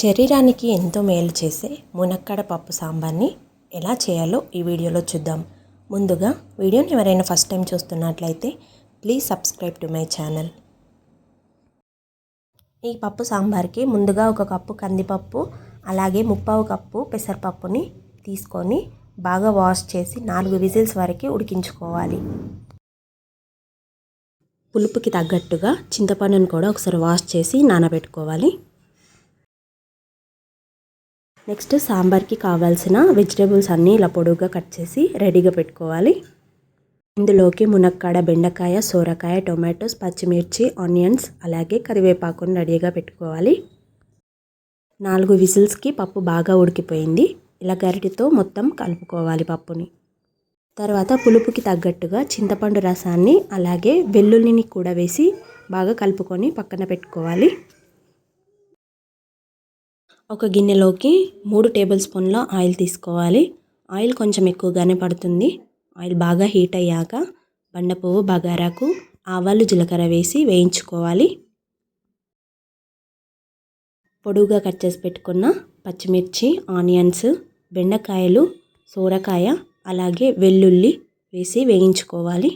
శరీరానికి ఎంతో మేలు చేసే మునక్కడ పప్పు సాంబార్ని ఎలా చేయాలో ఈ వీడియోలో చూద్దాం. ముందుగా వీడియోని ఎవరైనా ఫస్ట్ టైం చూస్తున్నట్లయితే please subscribe to my channel. ఈ పప్పు సాంబార్కి ముందుగా ఒక కప్పు కందిపప్పు అలాగే ముప్పావు కప్పు పెసరపప్పుని తీసుకొని బాగా వాష్ చేసి నాలుగు విజిల్స్ వరకు ఉడికించుకోవాలి. పులుపుకి తగ్గట్టుగా చింతపండును కూడా ఒకసారి వాష్ చేసి నానబెట్టుకోవాలి. నెక్స్ట్ సాంబార్కి కావాల్సిన వెజిటేబుల్స్ అన్నీ ఇలా పొడుగుగా కట్ చేసి రెడీగా పెట్టుకోవాలి. ఇందులోకి మునక్కాడ బెండకాయ సోరకాయ టొమాటోస్ పచ్చిమిర్చి ఆనియన్స్ అలాగే కరివేపాకుని రెడీగా పెట్టుకోవాలి. నాలుగు విజిల్స్కి పప్పు బాగా ఉడికిపోయింది. ఇలా గరిటితో మొత్తం కలుపుకోవాలి పప్పుని. తర్వాత పులుపుకి తగ్గట్టుగా చింతపండు రసాన్ని అలాగే వెల్లుల్లిని కూడా వేసి బాగా కలుపుకొని పక్కన పెట్టుకోవాలి. ఒక గిన్నెలోకి మూడు టేబుల్ స్పూన్ల ఆయిల్ తీసుకోవాలి. ఆయిల్ కొంచెం ఎక్కువగానే పడుతుంది. ఆయిల్ బాగా హీట్ అయ్యాక బండపువ్వు బగారాకు ఆవాలు జీలకర్ర వేసి వేయించుకోవాలి. పొడుగుగా కట్ చేసి పెట్టుకున్న పచ్చిమిర్చి ఆనియన్స్ బెండకాయలు సోరకాయ అలాగే వెల్లుల్లి వేసి వేయించుకోవాలి.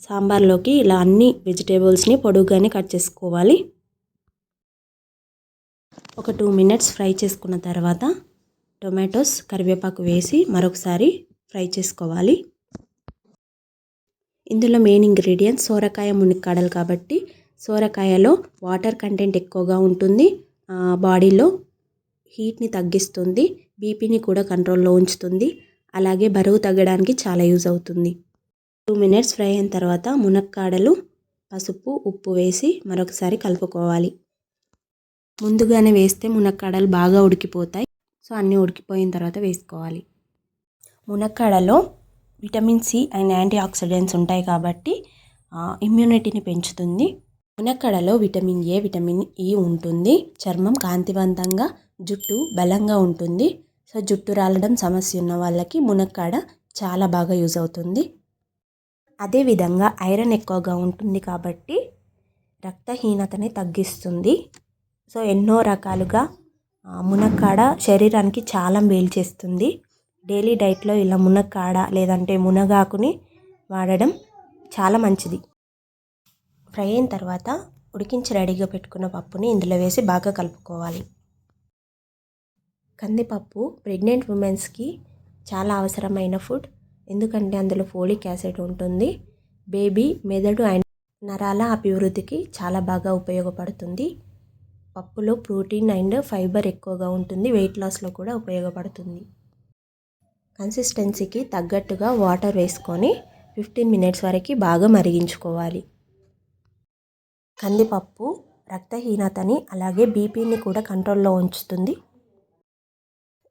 సాంబార్లోకి ఇలా అన్ని వెజిటేబుల్స్ని పొడుగుగానే కట్ చేసుకోవాలి. ఒక టూ మినిట్స్ ఫ్రై చేసుకున్న తర్వాత టొమాటోస్ కరివేపాకు వేసి మరొకసారి ఫ్రై చేసుకోవాలి. ఇందులో మెయిన్ ఇంగ్రీడియంట్స్ సోరకాయ మునిక్కాడలు కాబట్టి సోరకాయలో వాటర్ కంటెంట్ ఎక్కువగా ఉంటుంది. బాడీలో హీట్ని తగ్గిస్తుంది బీపీని కూడా కంట్రోల్లో ఉంచుతుంది. అలాగే బరువు తగ్గడానికి చాలా యూజ్ అవుతుంది. టూ మినిట్స్ ఫ్రై అయిన తర్వాత మునక్కాడలు పసుపు ఉప్పు వేసి మరొకసారి కలుపుకోవాలి. ముందుగానే వేస్తే మునక్కాడలు బాగా ఉడికిపోతాయి. సో అన్నీ ఉడికిపోయిన తర్వాత వేసుకోవాలి. మునక్కాడలో vitamin C and antioxidants ఉంటాయి కాబట్టి ఇమ్యూనిటీని పెంచుతుంది. మునక్కాడలో విటమిన్ ఏ విటమిన్ ఈ ఉంటుంది. చర్మం కాంతివంతంగా జుట్టు బలంగా ఉంటుంది. సో జుట్టు రాలడం సమస్య ఉన్న వాళ్ళకి మునక్కాడ చాలా బాగా యూజ్ అవుతుంది. అదేవిధంగా ఐరన్ ఎక్కువగా ఉంటుంది కాబట్టి రక్తహీనతని తగ్గిస్తుంది. సో ఎన్నో రకాలుగా మునక్కాడ శరీరానికి చాలా మేలు చేస్తుంది. డైలీ డైట్లో ఇలా మునక్కాడ లేదంటే మునగాకుని వాడడం చాలా మంచిది. ఫ్రై అయిన తర్వాత ఉడికించి రెడీగా పెట్టుకున్న పప్పుని ఇందులో వేసి బాగా కలుపుకోవాలి. కందిపప్పు ప్రెగ్నెంట్ ఉమెన్స్కి చాలా అవసరమైన ఫుడ్. ఎందుకంటే అందులో ఫోలిక్ యాసిడ్ ఉంటుంది. బేబీ మెదడు అండ్ నరాల అభివృద్ధికి చాలా బాగా ఉపయోగపడుతుంది. పప్పులో ప్రోటీన్ అండ్ ఫైబర్ ఎక్కువగా ఉంటుంది వెయిట్ లాస్లో కూడా ఉపయోగపడుతుంది. కన్సిస్టెన్సీకి తగ్గట్టుగా వాటర్ వేసుకొని ఫిఫ్టీన్ మినిట్స్ వరకు బాగా మరిగించుకోవాలి. కందిపప్పు రక్తహీనతని అలాగే బీపీని కూడా కంట్రోల్లో ఉంచుతుంది.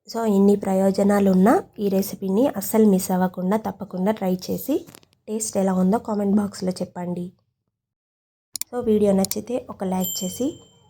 సో ఇన్ని ప్రయోజనాలు ఉన్న ఈ రెసిపీని అస్సలు మిస్ అవ్వకుండా తప్పకుండా ట్రై చేసి టేస్ట్ ఎలా ఉందో కామెంట్ బాక్స్లో చెప్పండి. సో వీడియో నచ్చితే ఒక లైక్ చేసి